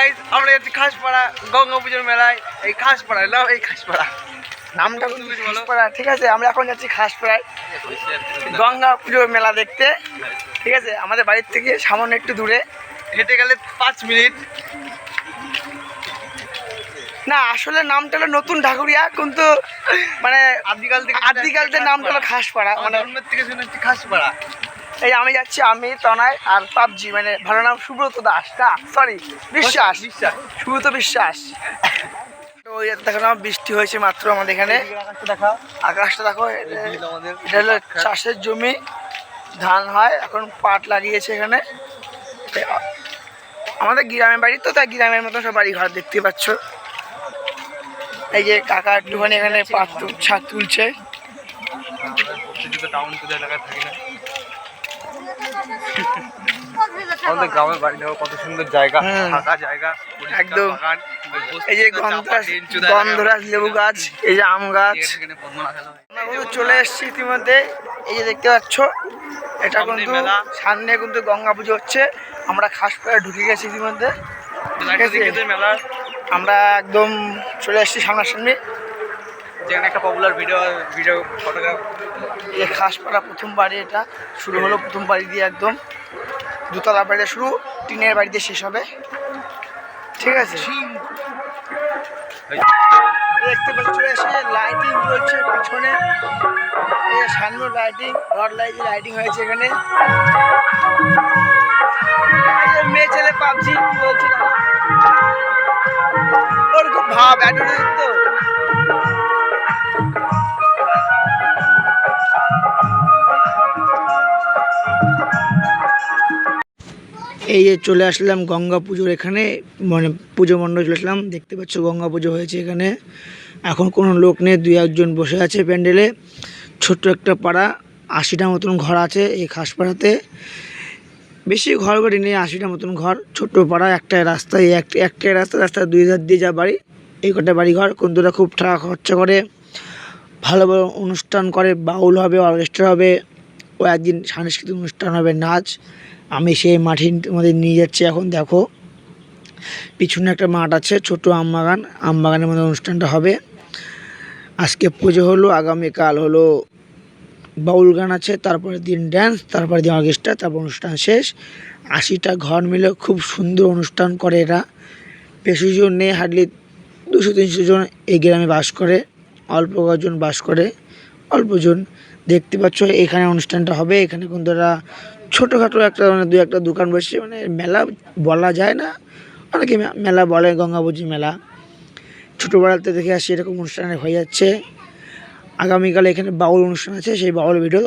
Guys আমরা যাচ্ছি খাসপাড়া গঙ্গা পুজোর মেলায়। এই খাসপাড়ায় নাম এই খাসপাড়া। নামটা কিন্তু খাসপাড়া। ঠিক আছে আমরা এখন যাচ্ছি খাসপাড়ায়। গঙ্গা পুজোর মেলা দেখতে। ঠিক আছে আমাদের বাড়ির থেকে সামান্য একটু দূরে। হেঁটে গেলে পাঁচ মিনিট। না আসলে নামটা হলো নতুন ঢাকুরিয়া কিন্তু মানে আদিকাল থেকে আদিকালতে নামটা হলো খাসপাড়া। মানে থেকে শুনে খাসপাড়া। এই আমি যাচ্ছি আমি তনয় আর পাবজি মানে ভালো নাম সুব্রত দাস না? সরি বিশ্বাস। বিশ্বাস। সুব্রত বিশ্বাস। তো ওই দেখো না বৃষ্টি হয়েছে মাত্র আমাদের এখানে। আকাশটা দেখা এটা হলো চাষের জমি ধান হয় এখন পাট লাগিয়েছে এখানে। আমাদের গ্রামের বাড়ি তো তাই গ্রামের মতো সব বাড়ি ঘর দেখতে পাচ্ছ। এই যে কাকা একটুখানি এখানে পাট ছাদ তুলছে। টাউন এলাকায় থাকি না। আমাদের গ্রামের বাড়ি দেখো কত সুন্দর জায়গা ফাঁকা জায়গা একদম। বাগান, ওই বসতে এই যে গন্ধরাজ গন্ধরাজ লেবু গাছ এই যে আম গাছ। হয়। চলে এসেছি ইতিমধ্যে। এই যে দেখতে পাচ্ছ এটা সামনে কিন্তু সামনে কিন্তু গঙ্গা পুজো হচ্ছে। আমরা খাস করে ঢুকে গেছি ইতিমধ্যে। আমরা একদম চলে এসেছি সামনাসামনি। যেখানে একটা পপুলার ভিডিও ভিডিও ফটোগ্রাফ এই খাসপাড়া প্রথম বাড়ি এটা। শুরু হলো প্রথম বাড়ি দিয়ে একদম। দুতলা বাড়িতে শুরু, টিনের বাড়িতে শেষ হবে। ঠিক আছে? দেখতে পাচ্ছ এসে লাইটিং চলছে পিছনে। যে সামনে লাইটিং রড লাইট লাইটিং হয়েছে এখানে। মেয়ে ছেলে পাবজি কি বলছে? ওর খুব ভাব অ্যাডভার্টাইজ তো। এই যে চলে আসলাম গঙ্গা পুজোর এখানে মানে পুজো মণ্ডপে চলে আসলাম। দেখতে পাচ্ছ গঙ্গা পুজো হয়েছে এখানে। এখন কোনো লোক নেই, দুই একজন বসে আছে প্যান্ডেলে। ছোট্ট একটা পাড়া, আশিটা মতন ঘর আছে এই খাসপাড়াতে। বেশি ঘর বাড়ি নেই, আশিটা মতন ঘর। ছোট্ট পাড়া, একটাই রাস্তায় এক, একটাই রাস্তা রাস্তা দুই হাজার দিয়ে যা বাড়ি। এই কটা বাড়ি ঘর কোনটা খুব টাকা খরচা করে। ভালো ভালো অনুষ্ঠান করে, বাউল হবে, অর্কেস্ট্রা হবে। ও একদিন সাংস্কৃতিক অনুষ্ঠান হবে নাচ। আমি সেই মাঠে মধ্যে নিয়ে যাচ্ছি এখন, দেখো। পিছনে একটা মাঠ আছে, ছোট আম বাগান। আম বাগানের মধ্যে অনুষ্ঠানটা হবে। আজকে পুজো হলো, আগামীকাল হলো বাউল গান আছে তারপরে দিন ড্যান্স তারপরে দিন অর্কেস্ট্রা তারপর অনুষ্ঠান শেষ। আশিটা ঘর মিলে খুব সুন্দর অনুষ্ঠান করে এরা। বেশি জন নেই হার্ডলি দুশো তিনশো জন এই গ্রামে বাস করে, অল্প কজন বাস করে। অল্পজন দেখতে পাচ্ছ, এখানে অনুষ্ঠানটা হবে। এখানে কিন্তু এরা ছোটোখাটো একটা মানে দু একটা দোকান বসে মানে মেলা বলা যায় না। অনেকে মেলা বলে গঙ্গাবুজি মেলা। ছোটোবেলাতে দেখে আসি এরকম অনুষ্ঠান হয়ে যাচ্ছে। আগামীকাল এখানে বাউল অনুষ্ঠান আছে, সেই বাউল ভিডিও